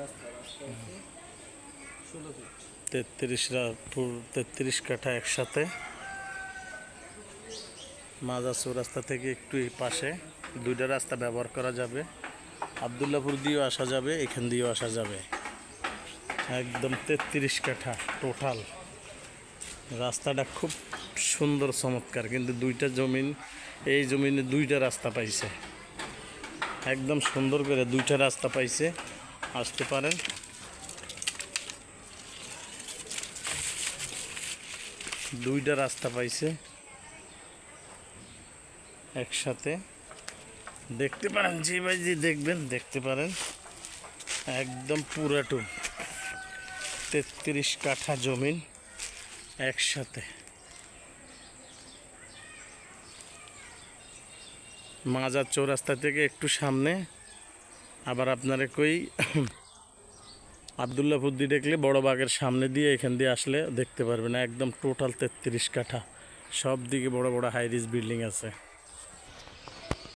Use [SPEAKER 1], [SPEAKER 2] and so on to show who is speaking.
[SPEAKER 1] রাস্তা রাস্তা ফিট
[SPEAKER 2] তেত্রিশ তেত্রিশ কাঠা একসাথে। মাজা চৌরাস্তা থেকে একটু পাশে। দুইটা রাস্তা ব্যবহার করা যাবে। আবদুল্লাপুর দিয়েও আসা যাবে, এখান দিয়েও আসা যাবে। একদম তেত্রিশ কাঠা টোটাল। রাস্তাটা খুব সুন্দর, চমৎকার। কিন্তু দুইটা জমিন, এই জমিনে দুইটা রাস্তা পাইছে। একদম সুন্দর করে দুইটা রাস্তা পাইছে। আসতে পারেন। দুইটা রাস্তা পাইছে। একসাথে। দেখতে পারেন, যে ভাই যে দেখবেন, দেখতে পারেন। একদম পুরাটু। তেত্রিশ কাঠা জমিন একসাথে। মাজার চৌরাস্তা থেকে একটু সামনে। আবার আপনারে কই, আবদুল্লাহ দিয়ে দেখলে বড় বাগের সামনে দিয়ে এখান দিয়ে আসলে দেখতে পারবেন। একদম টোটাল তেত্রিশ কাঠা। সব দিকে বড় বড় হাইরিস বিল্ডিং আছে।